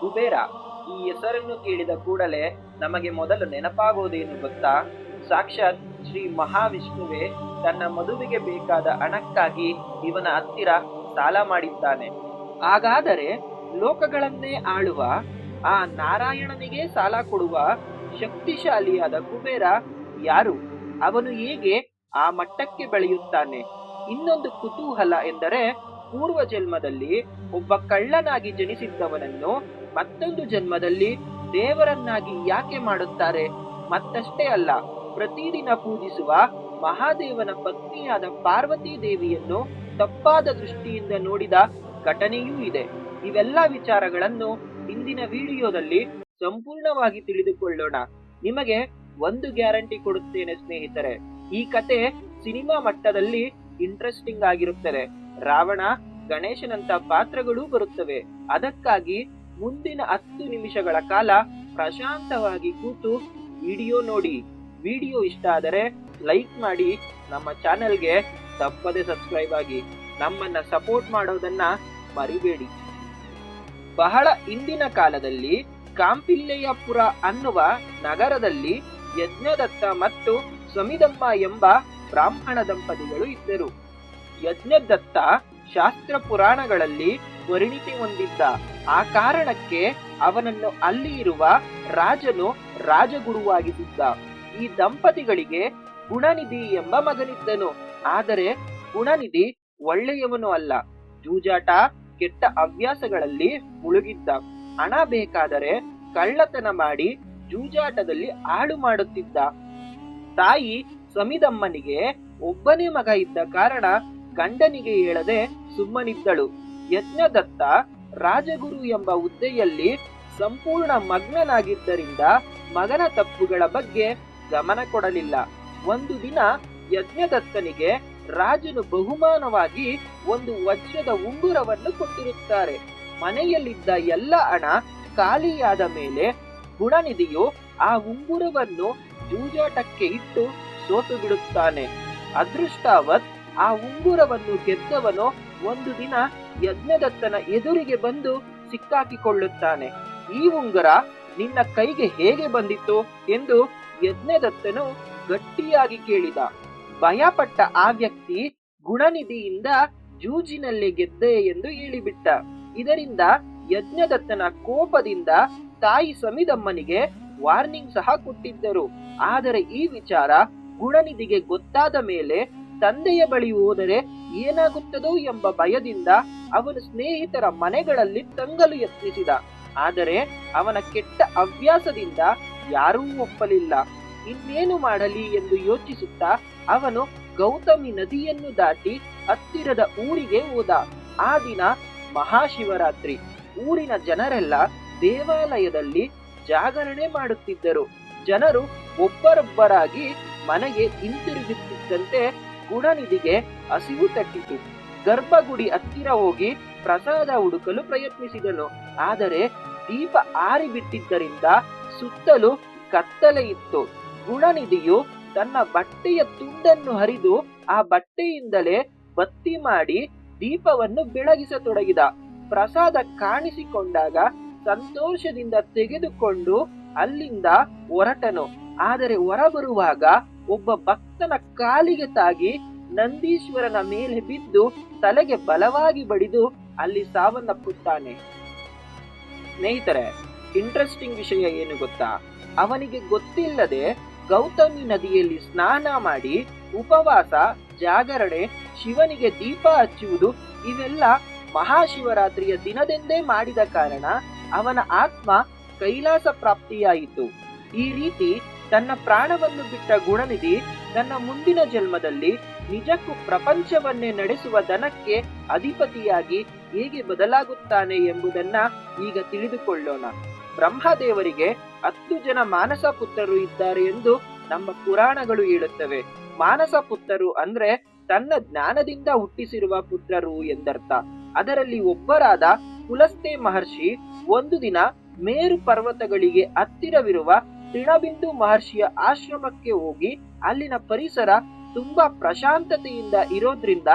ಕುಬೇರ, ಈ ಹೆಸರನ್ನು ಕೇಳಿದ ಕೂಡಲೇ ನಮಗೆ ಮೊದಲು ನೆನಪಾಗೋದೇನು ಗೊತ್ತಾ? ಸಾಕ್ಷಾತ್ ಶ್ರೀ ಮಹಾವಿಷ್ಣುವೆ ತನ್ನ ಮದುವೆಗೆ ಬೇಕಾದ ಹಣಕ್ಕಾಗಿ ಇವನ ಹತ್ತಿರ ಸಾಲ ಮಾಡಿದ್ದಾನೆ. ಹಾಗಾದರೆ ಲೋಕಗಳನ್ನೇ ಆಳುವ, ಆ ನಾರಾಯಣನಿಗೆ ಸಾಲ ಕೊಡುವ ಶಕ್ತಿಶಾಲಿಯಾದ ಕುಬೇರ ಯಾರು? ಅವನು ಹೇಗೆ ಆ ಮಟ್ಟಕ್ಕೆ ಬೆಳೆಯುತ್ತಾನೆ? ಇನ್ನೊಂದು ಕುತೂಹಲ ಎಂದರೆ ಪೂರ್ವ ಜನ್ಮದಲ್ಲಿ ಒಬ್ಬ ಕಳ್ಳನಾಗಿ ಜನಿಸಿದ್ದವನನ್ನು ಮತ್ತೊಂದು ಜನ್ಮದಲ್ಲಿ ದೇವರನ್ನಾಗಿ ಯಾಕೆ ಮಾಡುತ್ತಾರೆ? ಮತ್ತಷ್ಟೇ ಅಲ್ಲ, ಪ್ರತಿದಿನ ಪೂಜಿಸುವ ಮಹಾದೇವನ ಪತ್ನಿಯಾದ ಪಾರ್ವತಿ ದೇವಿಯನ್ನು ತಪ್ಪಾದ ದೃಷ್ಟಿಯಿಂದ ನೋಡಿದ ಘಟನೆಯೂ ಇದೆ. ಇವೆಲ್ಲ ವಿಚಾರಗಳನ್ನು ಇಂದಿನ ವಿಡಿಯೋದಲ್ಲಿ ಸಂಪೂರ್ಣವಾಗಿ ತಿಳಿದುಕೊಳ್ಳೋಣ. ನಿಮಗೆ ಒಂದು ಗ್ಯಾರಂಟಿ ಕೊಡುತ್ತೇನೆ ಸ್ನೇಹಿತರೆ, ಈ ಕತೆ ಸಿನಿಮಾ ಮಟ್ಟದಲ್ಲಿ ಇಂಟ್ರೆಸ್ಟಿಂಗ್ ಆಗಿರುತ್ತದೆ. ರಾವಣ ಗಣೇಶನಂತ ಪಾತ್ರಗಳು ಬರುತ್ತವೆ. ಅದಕ್ಕಾಗಿ ಮುಂದಿನ ಹತ್ತು ನಿಮಿಷಗಳ ಕಾಲ ಪ್ರಶಾಂತವಾಗಿ ಕೂತು ವಿಡಿಯೋ ನೋಡಿ. ವಿಡಿಯೋ ಇಷ್ಟ ಆದರೆ ಲೈಕ್ ಮಾಡಿ. ನಮ್ಮ ಚಾನೆಲ್ಗೆ ತಪ್ಪದೆ ಸಬ್ಸ್ಕ್ರೈಬ್ ಆಗಿ. ನಮ್ಮನ್ನ ಸಪೋರ್ಟ್ ಮಾಡೋದನ್ನ ಮರಿಬೇಡಿ. ಬಹಳ ಹಿಂದಿನ ಕಾಲದಲ್ಲಿ ಕಾಂಪಿಲ್ಲೆಯಪುರ ಅನ್ನುವ ನಗರದಲ್ಲಿ ಯಜ್ಞದತ್ತ ಮತ್ತು ಸಮಿದಮ್ಮ ಎಂಬ ಬ್ರಾಹ್ಮಣ ದಂಪತಿಗಳು ಇದ್ದರು. ಯಜ್ಞದತ್ತ ಶಾಸ್ತ್ರ ಪುರಾಣಗಳಲ್ಲಿ ಪರಿಣಿತಿ ಹೊಂದಿದ್ದ ಆ ಕಾರಣಕ್ಕೆ ಅವನನ್ನು ಅಲ್ಲಿ ಇರುವ ರಾಜನು ರಾಜಗುರುವಾಗಿಸಿದ್ದ. ಈ ದಂಪತಿಗಳಿಗೆ ಗುಣನಿಧಿ ಎಂಬ ಮಗನಿದ್ದನು. ಆದರೆ ಗುಣನಿಧಿ ಒಳ್ಳೆಯವನು ಅಲ್ಲ. ಜೂಜಾಟ ಕೆಟ್ಟ ಹವ್ಯಾಸಗಳಲ್ಲಿ ಮುಳುಗಿದ್ದ. ಹಣ ಬೇಕಾದರೆ ಕಳ್ಳತನ ಮಾಡಿ ಜೂಜಾಟದಲ್ಲಿ ಹಾಳು ಮಾಡುತ್ತಿದ್ದ. ತಾಯಿ ಸಮಿದಮ್ಮನಿಗೆ ಒಬ್ಬನೇ ಮಗ ಇದ್ದ ಕಾರಣ ಗಂಡನಿಗೆ ಹೇಳದೆ ಸುಮ್ಮನಿದ್ದಳು. ಯಜ್ಞದತ್ತ ರಾಜಗುರು ಎಂಬ ಹುದ್ದೆಯಲ್ಲಿ ಸಂಪೂರ್ಣ ಮಗ್ನನಾಗಿದ್ದರಿಂದ ಮಗನ ತಪ್ಪುಗಳ ಬಗ್ಗೆ ಗಮನ ಕೊಡಲಿಲ್ಲ. ಒಂದು ದಿನ ಯಜ್ಞದತ್ತನಿಗೆ ರಾಜನು ಬಹುಮಾನವಾಗಿ ಒಂದು ವಜ್ರದ ಉಂಗುರವನ್ನು ಕೊಟ್ಟಿರುತ್ತಾರೆ. ಮನೆಯಲ್ಲಿದ್ದ ಎಲ್ಲ ಹಣ ಖಾಲಿಯಾದ ಮೇಲೆ ಗುಣನಿಧಿಯು ಆ ಉಂಗುರವನ್ನು ಜೂಜಾಟಕ್ಕೆ ಇಟ್ಟು ಸೋತು ಬಿಡುತ್ತಾನೆ. ಅದೃಷ್ಟಾವತ್ ಆ ಉಂಗುರವನ್ನು ಗೆದ್ದವನು ಒಂದು ದಿನ ಯಜ್ಞದತ್ತನ ಎದುರಿಗೆ ಬಂದು ಸಿಕ್ಕಾಕಿಕೊಳ್ಳುತ್ತಾನೆ. ಈ ಉಂಗರ ನಿನ್ನ ಕೈಗೆ ಹೇಗೆ ಬಂದಿತ್ತು ಎಂದು ಯಜ್ಞದತ್ತನು ಗಟ್ಟಿಯಾಗಿ ಕೇಳಿದ. ಭಯಪಟ್ಟ ಆ ವ್ಯಕ್ತಿ ಗುಣನಿಧಿಯಿಂದ ಜೂಜಿನಲ್ಲಿ ಗೆದ್ದೆ ಎಂದು ಹೇಳಿಬಿಟ್ಟ. ಇದರಿಂದ ಯಜ್ಞದತ್ತನ ಕೋಪದಿಂದ ತಾಯಿ ಸಮಿದಮ್ಮನಿಗೆ ವಾರ್ನಿಂಗ್ ಸಹ ಕೊಟ್ಟಿದ್ದರು. ಆದರೆ ಈ ವಿಚಾರ ಗುಣನಿಧಿಗೆ ಗೊತ್ತಾದ ಮೇಲೆ ತಂದೆಯ ಬಳಿ ಹೋದರೆ ಏನಾಗುತ್ತದೋ ಎಂಬ ಭಯದಿಂದ ಅವನು ಸ್ನೇಹಿತರ ಮನೆಗಳಲ್ಲಿ ತಂಗಲು ಯತ್ನಿಸಿದ. ಆದರೆ ಅವನ ಕೆಟ್ಟ ಹವ್ಯಾಸದಿಂದ ಯಾರೂ ಒಪ್ಪಲಿಲ್ಲ. ಇನ್ನೇನು ಮಾಡಲಿ ಎಂದು ಯೋಚಿಸುತ್ತಾ ಅವನು ಗೌತಮಿ ನದಿಯನ್ನು ದಾಟಿ ಹತ್ತಿರದ ಊರಿಗೆ ಹೋದ. ಆ ದಿನ ಮಹಾಶಿವರಾತ್ರಿ. ಊರಿನ ಜನರೆಲ್ಲ ದೇವಾಲಯದಲ್ಲಿ ಜಾಗರಣೆ ಮಾಡುತ್ತಿದ್ದರು. ಜನರು ಒಬ್ಬರೊಬ್ಬರಾಗಿ ಮನೆಗೆ ಹಿಂತಿರುಗುತ್ತಿದ್ದಂತೆ ಗುಣನಿಧಿಗೆ ಹಸಿವು ತಟ್ಟಿತು. ಗರ್ಭಗುಡಿ ಹತ್ತಿರ ಹೋಗಿ ಪ್ರಸಾದ ಹುಡುಕಲು ಪ್ರಯತ್ನಿಸಿದನು. ಆದರೆ ದೀಪ ಆರಿಬಿಟ್ಟಿದ್ದರಿಂದ ಸುತ್ತಲೂ ಕತ್ತಲೆ ಇತ್ತು. ಗುಣನಿಧಿಯು ತನ್ನ ಬಟ್ಟೆಯ ತುಂಡನ್ನು ಹರಿದು ಆ ಬಟ್ಟೆಯಿಂದಲೇ ಬತ್ತಿ ಮಾಡಿ ದೀಪವನ್ನು ಬೆಳಗಿಸತೊಡಗಿದ. ಪ್ರಸಾದ ಕಾಣಿಸಿಕೊಂಡಾಗ ಸಂತೋಷದಿಂದ ತೆಗೆದುಕೊಂಡು ಅಲ್ಲಿಂದ ಹೊರಟನು. ಆದರೆ ಹೊರಬರುವಾಗ ಒಬ್ಬ ಭಕ್ತನ ಕಾಲಿಗೆ ತಾಗಿ ನಂದೀಶ್ವರನ ಮೇಲೆ ಬಿದ್ದು ತಲೆಗೆ ಬಲವಾಗಿ ಬಡಿದು ಅಲ್ಲಿ ಸಾವನ್ನಪ್ಪುತ್ತಾನೆ. ಸ್ನೇಹಿತರೆ ಇಂಟ್ರೆಸ್ಟಿಂಗ್ ವಿಷಯ ಏನು ಗೊತ್ತಾ? ಅವನಿಗೆ ಗೊತ್ತಿಲ್ಲದೆ ಗೌತಮಿ ನದಿಯಲ್ಲಿ ಸ್ನಾನ ಮಾಡಿ ಉಪವಾಸ, ಜಾಗರಣೆ, ಶಿವನಿಗೆ ದೀಪ ಹಚ್ಚುವುದು ಇವೆಲ್ಲ ಮಹಾಶಿವರಾತ್ರಿಯ ದಿನದೆಂದೇ ಮಾಡಿದ ಕಾರಣ ಅವನ ಆತ್ಮ ಕೈಲಾಸ ಪ್ರಾಪ್ತಿಯಾಯಿತು. ಈ ರೀತಿ ತನ್ನ ಪ್ರಾಣವನ್ನು ಬಿಟ್ಟ ಗುಣನಿಧಿ ತನ್ನ ಮುಂದಿನ ಜನ್ಮದಲ್ಲಿ ನಿಜಕ್ಕೂ ಪ್ರಪಂಚವನ್ನೇ ನಡೆಸುವ ದನಕ್ಕೆ ಅಧಿಪತಿಯಾಗಿ ಹೇಗೆ ಬದಲಾಗುತ್ತಾನೆ ಎಂಬುದನ್ನ ಈಗ ತಿಳಿದುಕೊಳ್ಳೋಣ. ಬ್ರಹ್ಮದೇವರಿಗೆ ಹತ್ತು ಜನ ಮಾನಸ ಪುತ್ರರು ಇದ್ದಾರೆ ಎಂದು ನಮ್ಮ ಪುರಾಣಗಳು ಹೇಳುತ್ತವೆ. ಮಾನಸ ಪುತ್ರರು ಅಂದ್ರೆ ತನ್ನ ಜ್ಞಾನದಿಂದ ಹುಟ್ಟಿಸಿರುವ ಪುತ್ರರು ಎಂದರ್ಥ. ಅದರಲ್ಲಿ ಒಬ್ಬರಾದ ಕುಲಸ್ತೆ ಮಹರ್ಷಿ ಒಂದು ದಿನ ಮೇರು ಪರ್ವತಗಳಿಗೆ ಹತ್ತಿರವಿರುವ ತೃಣಬಿಂದು ಮಹರ್ಷಿಯ ಆಶ್ರಮಕ್ಕೆ ಹೋಗಿ ಅಲ್ಲಿನ ಪರಿಸರ ತುಂಬಾ ಪ್ರಶಾಂತತೆಯಿಂದ ಇರೋದ್ರಿಂದ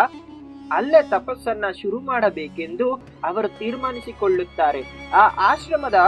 ಅಲ್ಲೇ ತಪಸ್ಸನ್ನ ಶುರು ಮಾಡಬೇಕೆಂದು ಅವರು ತೀರ್ಮಾನಿಸಿಕೊಳ್ಳುತ್ತಾರೆ. ಆ ಆಶ್ರಮದ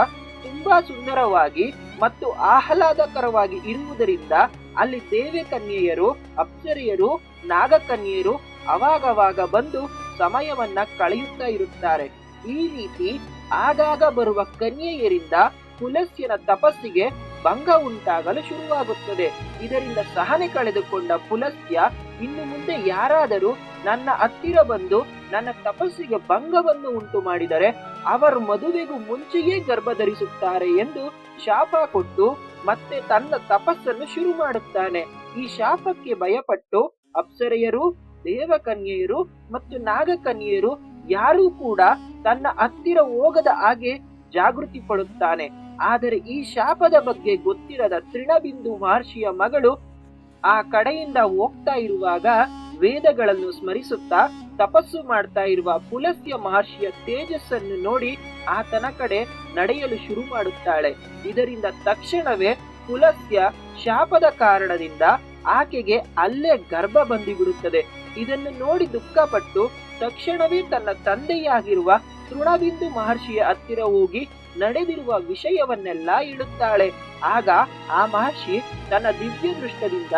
ತುಂಬಾ ಸುಂದರವಾಗಿ ಮತ್ತು ಆಹ್ಲಾದಕರವಾಗಿ ಇರುವುದರಿಂದ ಅಲ್ಲಿ ದೇವೆ ಕನ್ಯೆಯರು ಅಪ್ಸರಿಯರು, ನಾಗಕನ್ಯೆಯರು ಅವಾಗವಾಗ ಬಂದು ಸಮಯವನ್ನ ಕಳೆಯುತ್ತಾ ಇರುತ್ತಾರೆ. ಈ ರೀತಿ ಆಗಾಗ ಬರುವ ಕನ್ಯೆಯರಿಂದ ಪುಲಸ್ಯನ ತಪಸ್ಸಿಗೆ ಭಂಗ ಉಂಟಾಗಲು ಶುರುವಾಗುತ್ತದೆ. ಇದರಿಂದ ಸಹನೆ ಕಳೆದುಕೊಂಡ ಪುಲಸ್ತ್ಯ ಇನ್ನು ಮುಂದೆ ಯಾರಾದರೂ ನನ್ನ ಹತ್ತಿರ ಬಂದು ನನ್ನ ತಪಸ್ಸಿಗೆ ಭಂಗವನ್ನು ಉಂಟು ಮಾಡಿದರೆ ಅವರು ಮದುವೆಗೂ ಮುಂಚೆಯೇ ಗರ್ಭಧರಿಸುತ್ತಾರೆ ಎಂದು ಶಾಪ ಕೊಟ್ಟು ಮತ್ತೆ ತನ್ನ ತಪಸ್ಸನ್ನು ಶುರು ಮಾಡುತ್ತಾನೆ. ಈ ಶಾಪಕ್ಕೆ ಭಯಪಟ್ಟು ಅಪ್ಸರೆಯರು, ದೇವಕನ್ಯೆಯರು ಮತ್ತು ನಾಗಕನ್ಯೆಯರು ಯಾರೂ ಕೂಡ ತನ್ನ ಹತ್ತಿರ ಹೋಗದ ಹಾಗೆ ಜಾಗೃತಿ ಪಡುತ್ತಾನೆ. ಆದರೆ ಈ ಶಾಪದ ಬಗ್ಗೆ ಗೊತ್ತಿರದ ತೃಣಬಿಂದು ಮಹರ್ಷಿಯ ಮಗಳು ಆ ಕಡೆಯಿಂದ ಹೋಗ್ತಾ ಇರುವಾಗ ವೇದಗಳನ್ನು ಸ್ಮರಿಸುತ್ತಾ ತಪಸ್ಸು ಮಾಡ್ತಾ ಇರುವ ಪುಲಸ್ಯ ಮಹರ್ಷಿಯ ತೇಜಸ್ಸನ್ನು ನೋಡಿ ಆತನ ಕಡೆ ನಡೆಯಲು ಶುರು ಮಾಡುತ್ತಾಳೆ. ಇದರಿಂದ ತಕ್ಷಣವೇ ಪುಲಸ್ಯ ಶಾಪದ ಕಾರಣದಿಂದ ಆಕೆಗೆ ಅಲ್ಲೇ ಗರ್ಭ ಬಂದಿಬಿಡುತ್ತದೆ. ಇದನ್ನು ನೋಡಿ ದುಃಖಪಟ್ಟು ತಕ್ಷಣವೇ ತನ್ನ ತಂದೆಯಾಗಿರುವ ತೃಣಬಿಂದು ಮಹರ್ಷಿಯ ಹತ್ತಿರ ಹೋಗಿ ನಡೆದಿರುವ ವಿಷಯವನ್ನೆಲ್ಲ ಇಡುತ್ತಾಳೆ ಆಗ ಆ ಮಹರ್ಷಿ ತನ್ನ ದಿವ್ಯ ದೃಷ್ಟದಿಂದ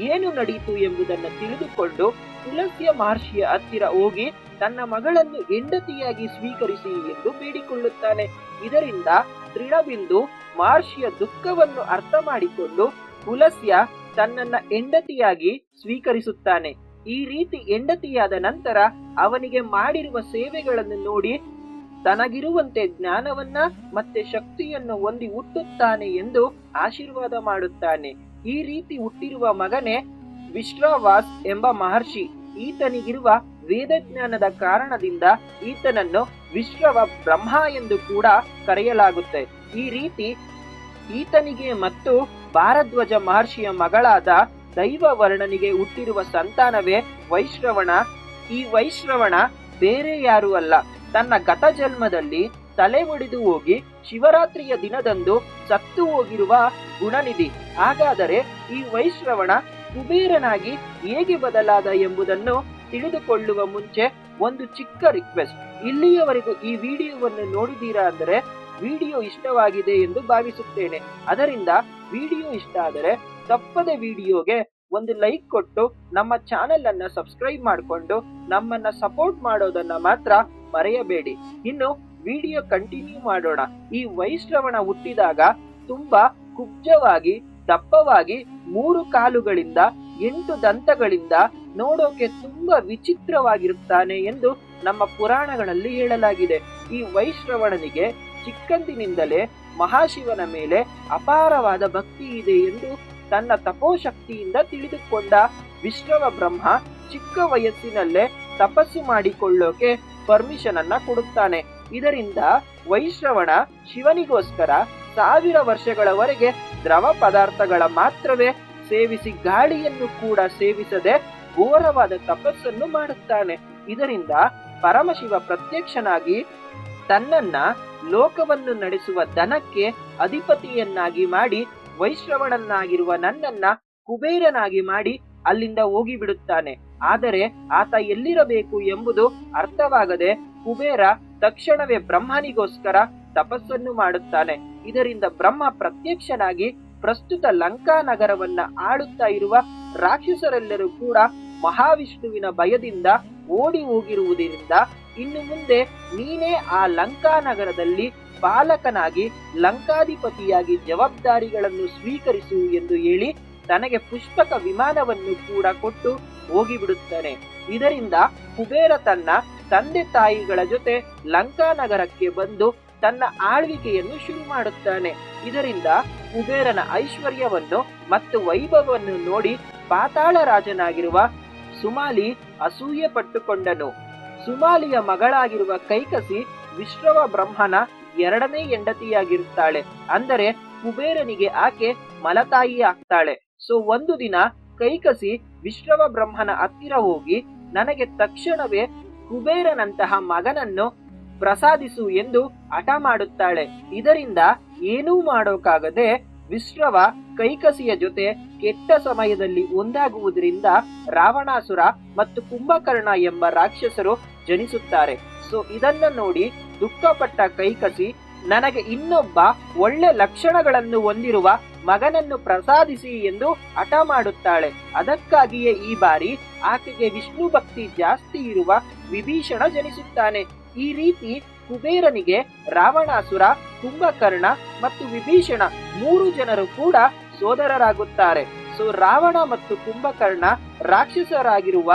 ಏನು ನಡೆಯಿತು ಎಂಬುದನ್ನು ತಿಳಿದುಕೊಂಡು ತುಳಸಿಯ ಮಹರ್ಷಿಯ ಹತ್ತಿರ ಹೋಗಿ ತನ್ನ ಮಗಳನ್ನು ಹೆಂಡತಿಯಾಗಿ ಸ್ವೀಕರಿಸಿ ಎಂದು ಬೇಡಿಕೊಳ್ಳುತ್ತಾನೆ. ಇದರಿಂದ ತೃಣಬಿಂದು ಮಹರ್ಷಿಯ ದುಃಖವನ್ನು ಅರ್ಥ ಮಾಡಿಕೊಂಡು ತುಳಸಿಯ ತನ್ನನ್ನ ಹೆಂಡತಿಯಾಗಿ ಸ್ವೀಕರಿಸುತ್ತಾನೆ. ಈ ರೀತಿ ಹೆಂಡತಿಯಾದ ನಂತರ ಅವನಿಗೆ ಮಾಡಿರುವ ಸೇವೆಗಳನ್ನು ನೋಡಿ ತನಗಿರುವಂತೆ ಜ್ಞಾನವನ್ನ ಮತ್ತೆ ಶಕ್ತಿಯನ್ನು ಹೊಂದಿ ಹುಟ್ಟುತ್ತಾನೆ ಎಂದು ಆಶೀರ್ವಾದ ಮಾಡುತ್ತಾನೆ. ಈ ರೀತಿ ಹುಟ್ಟಿರುವ ಮಗನೇ ವಿಶ್ರವಾಸ್ ಎಂಬ ಮಹರ್ಷಿ ಈತನಿಗಿರುವ ವೇದಜ್ಞಾನದ ಕಾರಣದಿಂದ ಈತನನ್ನು ವಿಶ್ವವ ಬ್ರಹ್ಮ ಎಂದು ಕೂಡ ಕರೆಯಲಾಗುತ್ತೆ. ಈ ರೀತಿ ಈತನಿಗೆ ಮತ್ತು ಭಾರದ್ವಜ ಮಹರ್ಷಿಯ ಮಗಳಾದ ದೈವ ವರ್ಣನಿಗೆ ಹುಟ್ಟಿರುವ ಸಂತಾನವೇ ವೈಶ್ರವಣ. ಈ ವೈಶ್ರವಣ ಬೇರೆ ಯಾರೂ ಅಲ್ಲ. ತನ್ನ ಗತ ಜನ್ಮದಲ್ಲಿ ತಲೆ ಒಡೆದು ಹೋಗಿ ಶಿವರಾತ್ರಿಯ ದಿನದಂದು ಸತ್ತು ಹೋಗಿರುವ ಗುಣನಿಧಿ. ಹಾಗಾದರೆ ಈ ವೈಶ್ರವಣ ಕುಬೇರನಾಗಿ ಹೇಗೆ ಬದಲಾದ ಎಂಬುದನ್ನು ತಿಳಿದುಕೊಳ್ಳುವ ಮುಂಚೆ ಒಂದು ಚಿಕ್ಕ ರಿಕ್ವೆಸ್ಟ್ ಇಲ್ಲಿಯವರೆಗೂ ಈ ವಿಡಿಯೋವನ್ನು ನೋಡಿದೀರಾ ಅಂದರೆ ವಿಡಿಯೋ ಇಷ್ಟವಾಗಿದೆ ಎಂದು ಭಾವಿಸುತ್ತೇನೆ. ಅದರಿಂದ ವಿಡಿಯೋ ಇಷ್ಟ ಆದರೆ ತಪ್ಪದೆ ವಿಡಿಯೋಗೆ ಒಂದು ಲೈಕ್ ಕೊಟ್ಟು ನಮ್ಮ ಚಾನೆಲ್ ಅನ್ನ ಸಬ್ಸ್ಕ್ರೈಬ್ ಮಾಡಿಕೊಂಡು ನಮ್ಮನ್ನ ಸಪೋರ್ಟ್ ಮಾಡೋದನ್ನ ಮಾತ್ರ ಮರೆಯಬೇಡಿ. ಇನ್ನು ವಿಡಿಯೋ ಕಂಟಿನ್ಯೂ ಮಾಡೋಣ. ಈ ವೈಶ್ರವಣ ಹುಟ್ಟಿದಾಗ ತುಂಬಾ ಕುಬ್ಜವಾಗಿ, ದಪ್ಪವಾಗಿ ಮೂರು ಕಾಲುಗಳಿಂದ, ಎಂಟು ದಂತಗಳಿಂದ ನೋಡೋಕೆ ತುಂಬಾ ವಿಚಿತ್ರವಾಗಿರುತ್ತಾನೆ ಎಂದು ನಮ್ಮ ಪುರಾಣಗಳಲ್ಲಿ ಹೇಳಲಾಗಿದೆ. ಈ ವೈಶ್ರವಣನಿಗೆ ಚಿಕ್ಕಂದಿನಿಂದಲೇ ಮಹಾಶಿವನ ಮೇಲೆ ಅಪಾರವಾದ ಭಕ್ತಿ ಇದೆ ಎಂದು ತನ್ನ ತಪೋಶಕ್ತಿಯಿಂದ ತಿಳಿದುಕೊಂಡ ವಿಶ್ರವ ಬ್ರಹ್ಮ ಚಿಕ್ಕ ವಯಸ್ಸಿನಲ್ಲೇ ತಪಸ್ಸು ಮಾಡಿಕೊಳ್ಳೋಕೆ ಪರ್ಮಿಷನ್ ಅನ್ನ ಕೊಡುತ್ತಾನೆ. ಇದರಿಂದ ವೈಶ್ರವಣ ಶಿವನಿಗೋಸ್ಕರ ಸಾವಿರ ವರ್ಷಗಳವರೆಗೆ ದ್ರವ ಪದಾರ್ಥಗಳ ಮಾತ್ರವೇ ಸೇವಿಸಿ ಗಾಳಿಯನ್ನು ಕೂಡ ಸೇವಿಸದೆ ಘೋರವಾದ ತಪಸ್ಸನ್ನು ಮಾಡುತ್ತಾನೆ. ಇದರಿಂದ ಪರಮಶಿವ ಪ್ರತ್ಯಕ್ಷನಾಗಿ ತನ್ನನ್ನ ಲೋಕವನ್ನು ನಡೆಸುವ ದನಕ್ಕೆ ಅಧಿಪತಿಯನ್ನಾಗಿ ಮಾಡಿ ವೈಶ್ರವಣನ್ನಾಗಿರುವ ನನ್ನನ್ನ ಕುಬೇರನಾಗಿ ಮಾಡಿ ಅಲ್ಲಿಂದ ಹೋಗಿಬಿಡುತ್ತಾನೆ. ಆದರೆ ಆತ ಎಲ್ಲಿರಬೇಕು ಎಂಬುದು ಅರ್ಥವಾಗದೆ ಕುಬೇರ ತಕ್ಷಣವೇ ಬ್ರಹ್ಮನಿಗೋಸ್ಕರ ತಪಸ್ಸನ್ನು ಮಾಡುತ್ತಾನೆ. ಇದರಿಂದ ಬ್ರಹ್ಮ ಪ್ರತ್ಯಕ್ಷನಾಗಿ ಪ್ರಸ್ತುತ ಲಂಕಾ ನಗರವನ್ನ ಆಳುತ್ತಾ ಇರುವ ರಾಕ್ಷಸರೆಲ್ಲರೂ ಕೂಡ ಮಹಾವಿಷ್ಣುವಿನ ಭಯದಿಂದ ಓಡಿ ಹೋಗಿರುವುದರಿಂದ ಇನ್ನು ಮುಂದೆ ನೀನೇ ಆ ಲಂಕಾ ನಗರದಲ್ಲಿ ಪಾಲಕನಾಗಿ ಲಂಕಾಧಿಪತಿಯಾಗಿ ಜವಾಬ್ದಾರಿಗಳನ್ನು ಸ್ವೀಕರಿಸು ಎಂದು ಹೇಳಿ ತನಗೆ ಪುಷ್ಪಕ ವಿಮಾನವನ್ನು ಕೂಡ ಕೊಟ್ಟು ಹೋಗಿಬಿಡುತ್ತಾನೆ. ಇದರಿಂದ ಕುಬೇರ ತನ್ನ ತಂದೆ ತಾಯಿಗಳ ಜೊತೆ ಲಂಕಾ ನಗರಕ್ಕೆ ಬಂದು ತನ್ನ ಆಳ್ವಿಕೆಯನ್ನು ಶುರು ಮಾಡುತ್ತಾನೆ. ಇದರಿಂದ ಕುಬೇರನ ಐಶ್ವರ್ಯವನ್ನು ಮತ್ತು ವೈಭವವನ್ನು ನೋಡಿ ಪಾತಾಳ ರಾಜನಾಗಿರುವ ಸುಮಾಲಿ ಅಸೂಯೆ ಪಟ್ಟುಕೊಂಡನು. ಸುಮಾಲಿಯ ಮಗಳಾಗಿರುವ ಕೈಕಸಿ ವಿಶ್ರವ ಬ್ರಹ್ಮನ ಎರಡನೇ ಹೆಂಡತಿಯಾಗಿರುತ್ತಾಳೆ. ಅಂದರೆ ಕುಬೇರನಿಗೆ ಆಕೆ ಮಲತಾಯಿ ಆಗ್ತಾಳೆ ಸೊ ಒಂದು ದಿನ ಕೈಕಸಿ ವಿಶ್ರವ ಬ್ರಹ್ಮನ ಹತ್ತಿರ ಹೋಗಿ ನನಗೆ ತಕ್ಷಣವೇ ಕುಬೇರನಂತಹ ಮಗನನ್ನು ಪ್ರಸಾದಿಸು ಎಂದು ಹಠ ಮಾಡುತ್ತಾಳೆ. ಇದರಿಂದ ಏನೂ ಮಾಡೋಕಾಗದೆ ವಿಶ್ರವ ಕೈಕಸಿಯ ಜೊತೆ ಕೆಟ್ಟ ಸಮಯದಲ್ಲಿ ಒಂದಾಗುವುದರಿಂದ ರಾವಣಾಸುರ ಮತ್ತು ಕುಂಭಕರ್ಣ ಎಂಬ ರಾಕ್ಷಸರು ಜನಿಸುತ್ತಾರೆ. ಸೊ ಇದನ್ನ ನೋಡಿ ದುಃಖಪಟ್ಟ ಕೈಕಸಿ ನನಗೆ ಇನ್ನೊಬ್ಬ ಒಳ್ಳೆ ಲಕ್ಷಣಗಳನ್ನು ಹೊಂದಿರುವ ಮಗನನ್ನು ಪ್ರಸಾದಿಸಿ ಎಂದು ಹಠ ಮಾಡುತ್ತಾಳೆ. ಅದಕ್ಕಾಗಿಯೇ ಈ ಬಾರಿ ಆಕೆಗೆ ವಿಷ್ಣು ಭಕ್ತಿ ಜಾಸ್ತಿ ಇರುವ ವಿಭೀಷಣ ಜನಿಸುತ್ತಾನೆ. ಈ ರೀತಿ ಕುಬೇರನಿಗೆ ರಾವಣಾಸುರ, ಕುಂಭಕರ್ಣ ಮತ್ತು ವಿಭೀಷಣ ಮೂರು ಜನರು ಕೂಡ ಸೋದರರಾಗುತ್ತಾರೆ. ಸೊ, ರಾವಣ ಮತ್ತು ಕುಂಭಕರ್ಣ ರಾಕ್ಷಸರಾಗಿರುವ,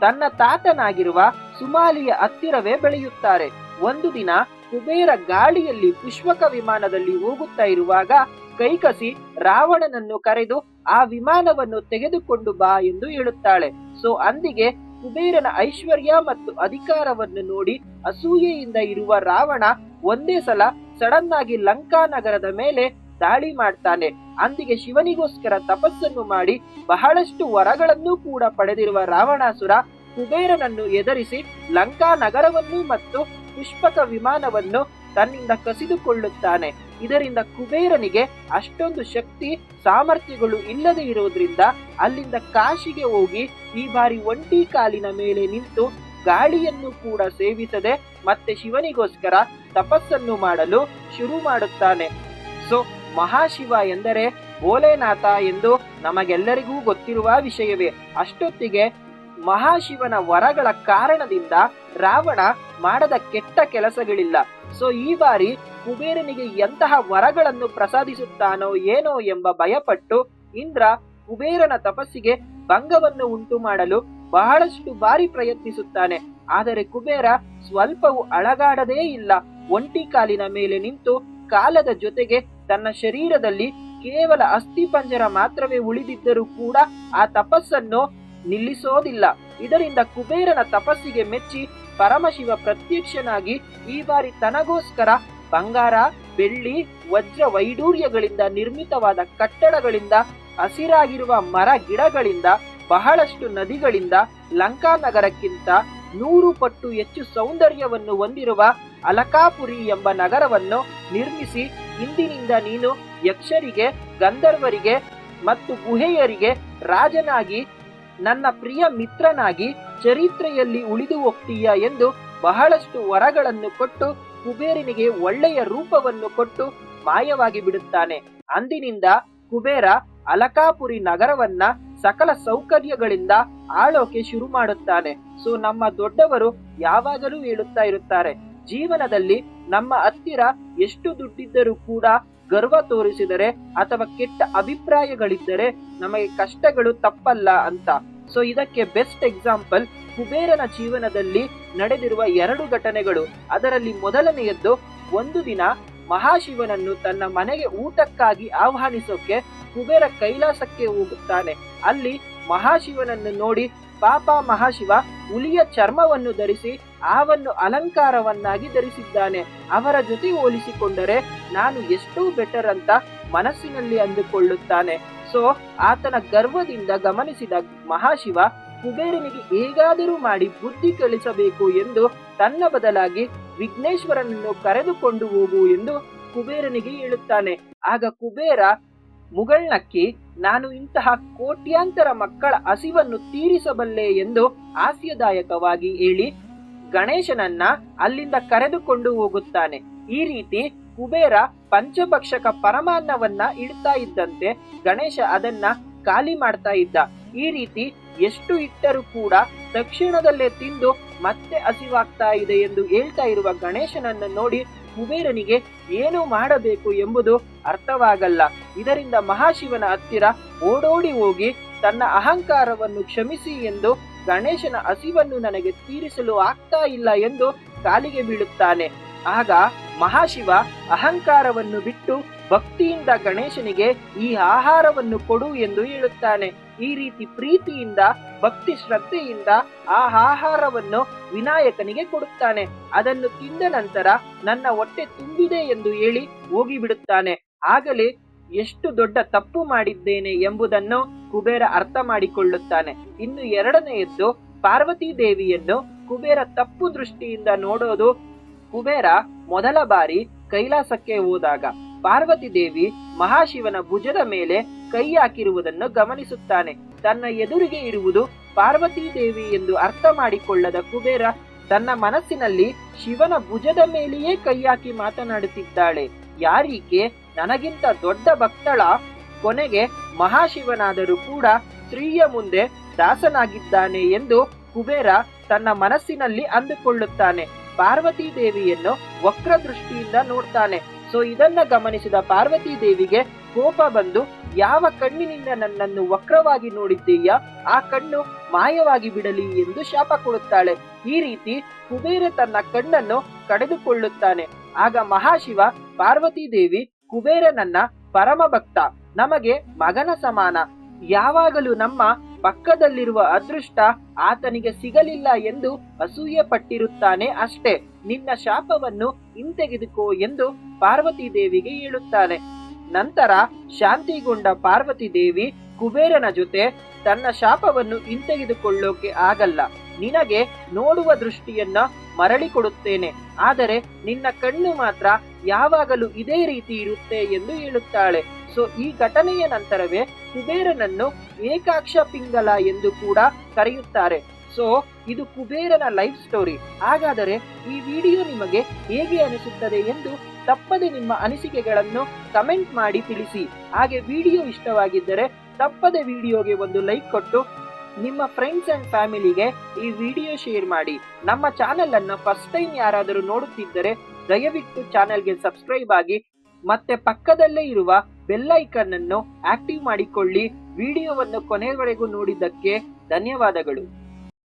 ತನ್ನ ತಾತನಾಗಿರುವ ಸುಮಾಲಿಯ ಹತ್ತಿರವೇ ಬೆಳೆಯುತ್ತಾರೆ. ಒಂದು ದಿನ ಕುಬೇರ ಗಾಳಿಯಲ್ಲಿ ಪುಷ್ಪಕ ವಿಮಾನದಲ್ಲಿ ಹೋಗುತ್ತಾ ಇರುವಾಗ ಕೈಕಸಿ ರಾವಣನನ್ನು ಕರೆದು ಆ ವಿಮಾನವನ್ನು ತೆಗೆದುಕೊಂಡು ಬಾ ಎಂದು ಹೇಳುತ್ತಾಳೆ. ಸೊ ಅಂದಿಗೆ ಕುಬೇರನ ಐಶ್ವರ್ಯ ಮತ್ತು ಅಧಿಕಾರವನ್ನು ನೋಡಿ ಅಸೂಯೆಯಿಂದ ಇರುವ ರಾವಣ ಒಂದೇ ಸಲ ಸಡನ್ ಆಗಿ ಲಂಕಾ ನಗರದ ಮೇಲೆ ದಾಳಿ ಮಾಡ್ತಾನೆ. ಅಂದಿಗೆ ಶಿವನಿಗೋಸ್ಕರ ತಪಸ್ಸನ್ನು ಮಾಡಿ ಬಹಳಷ್ಟು ವರಗಳನ್ನು ಕೂಡ ಪಡೆದಿರುವ ರಾವಣಾಸುರ ಕುಬೇರನನ್ನು ಎದರಿಸಿ ಲಂಕಾ ನಗರವನ್ನು ಮತ್ತು ಪುಷ್ಪಕ ವಿಮಾನವನ್ನು ತನ್ನಿಂದ ಕಸಿದುಕೊಳ್ಳುತ್ತಾನೆ. ಇದರಿಂದ ಕುಬೇರನಿಗೆ ಅಷ್ಟೊಂದು ಶಕ್ತಿ, ಸಾಮರ್ಥ್ಯಗಳು ಇಲ್ಲದೆ ಇರುವುದರಿಂದ ಅಲ್ಲಿಂದ ಕಾಶಿಗೆ ಹೋಗಿ ಈ ಬಾರಿ ಒಂಟಿ ಕಾಲಿನ ಮೇಲೆ ನಿಂತು ಗಾಳಿಯನ್ನು ಕೂಡ ಸೇವಿಸದೆ ಮತ್ತೆ ಶಿವನಿಗೋಸ್ಕರ ತಪಸ್ಸನ್ನು ಮಾಡಲು ಶುರು ಮಾಡುತ್ತಾನೆ. ಸೊ, ಮಹಾಶಿವ ಎಂದರೆ ಭೋಲೆನಾಥ ಎಂದು ನಮಗೆಲ್ಲರಿಗೂ ಗೊತ್ತಿರುವ ವಿಷಯವೇ. ಅಷ್ಟೊತ್ತಿಗೆ ಮಹಾಶಿವನ ವರಗಳ ಕಾರಣದಿಂದ ರಾವಣ ಮಾಡದ ಕೆಟ್ಟ ಕೆಲಸಗಳಿಲ್ಲ. ಸೊ ಈ ಬಾರಿ ಕುಬೇರನಿಗೆ ಎಂತಹ ವರಗಳನ್ನು ಪ್ರಸಾದಿಸುತ್ತಾನೋ ಏನೋ ಎಂಬ ಭಯಪಟ್ಟು ಇಂದ್ರ ಕುಬೇರನ ತಪಸ್ಸಿಗೆ ಭಂಗವನ್ನು ಉಂಟು ಮಾಡಲು ಬಹಳಷ್ಟು ಬಾರಿ ಪ್ರಯತ್ನಿಸುತ್ತಾನೆ. ಆದರೆ ಕುಬೇರ ಸ್ವಲ್ಪವೂ ಅಳಗಾಡದೇ ಇಲ್ಲ. ಒಂಟಿ ಕಾಲಿನ ಮೇಲೆ ನಿಂತು ಕಾಲದ ಜೊತೆಗೆ ತನ್ನ ಶರೀರದಲ್ಲಿ ಕೇವಲ ಅಸ್ಥಿಪಂಜರ ಮಾತ್ರವೇ ಉಳಿದಿದ್ದರೂ ಕೂಡ ಆ ತಪಸ್ಸನ್ನು ನಿಲ್ಲಿಸೋದಿಲ್ಲ. ಇದರಿಂದ ಕುಬೇರನ ತಪಸ್ಸಿಗೆ ಮೆಚ್ಚಿ ಪರಮಶಿವ ಪ್ರತ್ಯಕ್ಷನಾಗಿ ಈ ಬಾರಿ ತನಗೋಸ್ಕರ ಬಂಗಾರ, ಬೆಳ್ಳಿ, ವಜ್ರ ವೈಡೂರ್ಯಗಳಿಂದ ನಿರ್ಮಿತವಾದ ಕಟ್ಟಡಗಳಿಂದ ಹಸಿರಾಗಿರುವ ಮರ ಗಿಡಗಳಿಂದ ಬಹಳಷ್ಟು ನದಿಗಳಿಂದ ಲಂಕಾ ನಗರಕ್ಕಿಂತ ನೂರು ಪಟ್ಟು ಹೆಚ್ಚು ಸೌಂದರ್ಯವನ್ನು ಹೊಂದಿರುವ ಅಲಕಾಪುರಿ ಎಂಬ ನಗರವನ್ನು ನಿರ್ಮಿಸಿ ಇಂದಿನಿಂದ ನೀನು ಯಕ್ಷರಿಗೆ, ಗಂಧರ್ವರಿಗೆ ಮತ್ತು ಗುಹೆಯರಿಗೆ ರಾಜನಾಗಿ ನನ್ನ ಪ್ರಿಯ ಮಿತ್ರನಾಗಿ ಚರಿತ್ರೆಯಲ್ಲಿ ಉಳಿದು ಹೋಗ್ತೀಯ ಎಂದು ಬಹಳಷ್ಟು ವರಗಳನ್ನು ಕೊಟ್ಟು ಕುಬೇರನಿಗೆ ಒಳ್ಳೆಯ ರೂಪವನ್ನು ಕೊಟ್ಟು ಮಾಯವಾಗಿ ಬಿಡುತ್ತಾನೆ. ಅಂದಿನಿಂದ ಕುಬೇರ ಅಲಕಾಪುರಿ ನಗರವನ್ನ ಸಕಲ ಸೌಕರ್ಯಗಳಿಂದ ಆಳೋಕೆ ಶುರು ಮಾಡುತ್ತಾನೆ. ಸೊ, ನಮ್ಮ ದೊಡ್ಡವರು ಯಾವಾಗಲೂ ಹೇಳುತ್ತಾ ಇರುತ್ತಾರೆ, ಜೀವನದಲ್ಲಿ ನಮ್ಮ ಹತ್ತಿರ ಎಷ್ಟು ದುಡ್ಡಿದ್ದರೂ ಕೂಡ ಗರ್ವ ತೋರಿಸಿದರೆ ಅಥವಾ ಕೆಟ್ಟ ಅಭಿಪ್ರಾಯಗಳಿದ್ದರೆ ನಮಗೆ ಕಷ್ಟಗಳು ತಪ್ಪಲ್ಲ ಅಂತ. ಸೊ ಇದಕ್ಕೆ ಬೆಸ್ಟ್ ಎಕ್ಸಾಂಪಲ್ ಕುಬೇರನ ಜೀವನದಲ್ಲಿ ನಡೆದಿರುವ ಎರಡು ಘಟನೆಗಳು. ಅದರಲ್ಲಿ ಮೊದಲನೆಯದ್ದು, ಒಂದು ದಿನ ಮಹಾಶಿವನನ್ನು ತನ್ನ ಮನೆಗೆ ಊಟಕ್ಕಾಗಿ ಆಹ್ವಾನಿಸೋಕೆ ಕುಬೇರ ಕೈಲಾಸಕ್ಕೆ ಹೋಗುತ್ತಾನೆ. ಅಲ್ಲಿ ಮಹಾಶಿವನನ್ನು ನೋಡಿ ಪಾಪ ಮಹಾಶಿವ ಹುಲಿಯ ಚರ್ಮವನ್ನು ಧರಿಸಿ ಆವನ್ನು ಅಲಂಕಾರವನ್ನಾಗಿ ಧರಿಸಿದ್ದಾನೆ. ಅವರ ಜೊತೆ ಹೋಲಿಸಿಕೊಂಡರೆ ನಾನು ಎಷ್ಟು ಬೆಟರ್ ಅಂತ ಮನಸ್ಸಿನಲ್ಲಿ ಅಂದುಕೊಳ್ಳುತ್ತಾನೆ. ಸೊ ಆತನ ಗರ್ವದಿಂದ ಗಮನಿಸಿದ ಮಹಾಶಿವ ಕುಬೇರನಿಗೆ ಹೇಗಾದರೂ ಮಾಡಿ ಬುದ್ಧಿ ಕಲಿಸಬೇಕು ಎಂದು ತನ್ನ ಬದಲಾಗಿ ವಿಘ್ನೇಶ್ವರನನ್ನು ಕರೆದುಕೊಂಡು ಹೋಗು ಎಂದು ಕುಬೇರನಿಗೆ ಹೇಳುತ್ತಾನೆ. ಆಗ ಕುಬೇರ, ಮುಗಳ್ನಕ್ಕಿ, ನಾನು ಇಂತಹ ಕೋಟ್ಯಾಂತರ ಮಕ್ಕಳ ಹಸಿವನ್ನು ತೀರಿಸಬಲ್ಲೆ ಎಂದು ಹಾಸ್ಯದಾಯಕವಾಗಿ ಹೇಳಿ ಗಣೇಶನನ್ನ ಅಲ್ಲಿಂದ ಕರೆದುಕೊಂಡು ಹೋಗುತ್ತಾನೆ. ಈ ರೀತಿ ಕುಬೇರ ಪಂಚಭಕ್ಷಕ ಪರಮಾನ್ನವನ್ನ ಇಡ್ತಾ ಇದ್ದಂತೆ ಗಣೇಶ ಅದನ್ನ ಖಾಲಿ ಮಾಡ್ತಾ ಇದ್ದ. ಈ ರೀತಿ ಎಷ್ಟು ಇಟ್ಟರೂ ಕೂಡ ತಕ್ಷಣದಲ್ಲೇ ತಿಂದು ಮತ್ತೆ ಹಸಿವಾಗ್ತಾ ಇದೆ ಎಂದು ಹೇಳ್ತಾ ಇರುವ ಗಣೇಶನನ್ನ ನೋಡಿ ಕುಬೇರನಿಗೆ ಏನು ಮಾಡಬೇಕು ಎಂಬುದು ಅರ್ಥವಾಗಲ್ಲ. ಇದರಿಂದ ಮಹಾಶಿವನ ಹತ್ತಿರ ಓಡೋಡಿ ಹೋಗಿ ತನ್ನ ಅಹಂಕಾರವನ್ನು ಕ್ಷಮಿಸಿ ಎಂದು ಗಣೇಶನ ಹಸಿವನ್ನು ನನಗೆ ತೀರಿಸಲು ಆಗ್ತಾ ಇಲ್ಲ ಎಂದು ಕಾಲಿಗೆ ಬೀಳುತ್ತಾನೆ. ಆಗ ಮಹಾಶಿವ ಅಹಂಕಾರವನ್ನು ಬಿಟ್ಟು ಭಕ್ತಿಯಿಂದ ಗಣೇಶನಿಗೆ ಈ ಆಹಾರವನ್ನು ಕೊಡು ಎಂದು ಹೇಳುತ್ತಾನೆ. ಈ ರೀತಿ ಪ್ರೀತಿಯಿಂದ, ಭಕ್ತಿ ಶ್ರದ್ಧೆಯಿಂದ ಆ ಆಹಾರವನ್ನು ವಿನಾಯಕನಿಗೆ ಕೊಡುತ್ತಾನೆ. ಅದನ್ನು ತಿಂದ ನಂತರ ನನ್ನ ಹೊಟ್ಟೆ ತುಂಬಿದೆ ಎಂದು ಹೇಳಿ ಹೋಗಿಬಿಡುತ್ತಾನೆ. ಆಗಲೇ ಎಷ್ಟು ದೊಡ್ಡ ತಪ್ಪು ಮಾಡಿದ್ದೇನೆ ಎಂಬುದನ್ನು ಕುಬೇರ ಅರ್ಥ ಮಾಡಿಕೊಳ್ಳುತ್ತಾನೆ. ಇನ್ನು ಎರಡನೆಯದ್ದು, ಪಾರ್ವತಿ ದೇವಿಯನ್ನು ಕುಬೇರ ತಪ್ಪು ದೃಷ್ಟಿಯಿಂದ ನೋಡೋದು ಕುಬೇರ ಮೊದಲ ಬಾರಿ ಕೈಲಾಸಕ್ಕೆ ಹೋದಾಗ. ಪಾರ್ವತಿ ದೇವಿ ಮಹಾಶಿವನ ಭುಜದ ಮೇಲೆ ಕೈ ಹಾಕಿರುವುದನ್ನು ಗಮನಿಸುತ್ತಾನೆ. ತನ್ನ ಎದುರಿಗೆ ಇರುವುದು ಪಾರ್ವತಿ ದೇವಿ ಎಂದು ಅರ್ಥ ಮಾಡಿಕೊಳ್ಳದ ಕುಬೇರ ತನ್ನ ಮನಸ್ಸಿನಲ್ಲಿ ಶಿವನ ಭುಜದ ಮೇಲೆಯೇ ಕೈ ಹಾಕಿ ಮಾತನಾಡುತ್ತಿದ್ದಾಳೆ. ಯಾರೀಕೆ ನನಗಿಂತ ದೊಡ್ಡ ಭಕ್ತಳ ಕೊನೆಗೆ ಮಹಾಶಿವನಾದರೂ ಕೂಡ ಸ್ತ್ರೀಯ ಮುಂದೆ ದಾಸನಾಗಿದ್ದಾನೆ ಎಂದು ಕುಬೇರ ತನ್ನ ಮನಸ್ಸಿನಲ್ಲಿ ಅಂದುಕೊಳ್ಳುತ್ತಾನೆ. ಪಾರ್ವತಿ ದೇವಿಯನ್ನು ವಕ್ರ ದೃಷ್ಟಿಯಿಂದ ನೋಡ್ತಾನೆ. ಸೊ, ಇದನ್ನ ಗಮನಿಸಿದ ಪಾರ್ವತಿ ದೇವಿಗೆ ಕೋಪ ಬಂದು, ಯಾವ ಕಣ್ಣಿನಿಂದ ನನ್ನನ್ನು ವಕ್ರವಾಗಿ ನೋಡಿದ್ದೀಯಾ? ಆ ಕಣ್ಣು ಮಾಯವಾಗಿ ಬಿಡಲಿ ಎಂದು ಶಾಪ ಕೊಡುತ್ತಾಳೆ. ಈ ರೀತಿ ಕುಬೇರ ತನ್ನ ಕಣ್ಣನ್ನು ಕಳೆದುಕೊಳ್ಳುತ್ತಾನೆ ಆಗ ಮಹಾಶಿವ ಪಾರ್ವತಿ ದೇವಿ ಕುಬೇರನನ್ನ ಪರಮ ಭಕ್ತ ನಮಗೆ ಮಗನ ಸಮಾನ. ಯಾವಾಗಲೂ ನಮ್ಮ ಪಕ್ಕದಲ್ಲಿರುವ ಅದೃಷ್ಟ ಆತನಿಗೆ ಸಿಗಲಿಲ್ಲ ಎಂದು ಅಸೂಯೆ ಪಟ್ಟಿರುತ್ತಾನೆ ಅಷ್ಟೇ. ನಿನ್ನ ಶಾಪವನ್ನು ಹಿಂತೆಗೆದುಕೋ ಎಂದು ಪಾರ್ವತಿ ದೇವಿಗೆ ಹೇಳುತ್ತಾನೆ. ನಂತರ ಶಾಂತಿಗೊಂಡ ಪಾರ್ವತಿ ದೇವಿ ಕುಬೇರನ ಜೊತೆ ತನ್ನ ಶಾಪವನ್ನು ಹಿಂತೆಗೆದುಕೊಳ್ಳೋಕೆ ಆಗಲ್ಲ. ನಿನಗೆ ನೋಡುವ ದೃಷ್ಟಿಯನ್ನ ಮರಳಿ ಕೊಡುತ್ತೇನೆ. ಆದರೆ ನಿನ್ನ ಕಣ್ಣು ಮಾತ್ರ ಯಾವಾಗಲೂ ಇದೇ ರೀತಿ ಇರುತ್ತೆ ಎಂದು ಹೇಳುತ್ತಾಳೆ. ಸೊ ಈ ಘಟನೆಯ ನಂತರವೇ ಕುಬೇರನನ್ನು ಏಕಾಕ್ಷ ಪಿಂಗಲ ಎಂದು ಕೂಡ ಕರೆಯುತ್ತಾರೆ. ಸೊ ಇದು ಕುಬೇರನ ಲೈಫ್ ಸ್ಟೋರಿ. ಹಾಗಾದರೆ ಈ ವಿಡಿಯೋ ನಿಮಗೆ ಹೇಗೆ ಅನಿಸುತ್ತದೆ ಎಂದು ತಪ್ಪದೆ ನಿಮ್ಮ ಅನಿಸಿಕೆಗಳನ್ನು ಕಮೆಂಟ್ ಮಾಡಿ ತಿಳಿಸಿ. ಹಾಗೆ ವಿಡಿಯೋ ಇಷ್ಟವಾಗಿದ್ದರೆ ತಪ್ಪದೆ ವಿಡಿಯೋಗೆ ಒಂದು ಲೈಕ್ ಕೊಟ್ಟು ನಿಮ್ಮ ಫ್ರೆಂಡ್ಸ್ ಅಂಡ್ ಫ್ಯಾಮಿಲಿಗೆ ಈ ವಿಡಿಯೋ ಶೇರ್ ಮಾಡಿ. ನಮ್ಮ ಚಾನೆಲ್ ಅನ್ನು ಫಸ್ಟ್ ಟೈಮ್ ಯಾರಾದರೂ ನೋಡುತ್ತಿದ್ದರೆ ದಯವಿಟ್ಟು ಚಾನೆಲ್ಗೆ ಸಬ್ಸ್ಕ್ರೈಬ್ ಆಗಿ ಮತ್ತೆ ಪಕ್ಕದಲ್ಲೇ ಇರುವ ಬೆಲ್ ಐಕನ್ ಅನ್ನು ಆಕ್ಟಿವ್ ಮಾಡಿಕೊಳ್ಳಿ. ವಿಡಿಯೋವನ್ನು ಕೊನೆಯವರೆಗೂ ನೋಡಿದ್ದಕ್ಕೆ ಧನ್ಯವಾದಗಳು.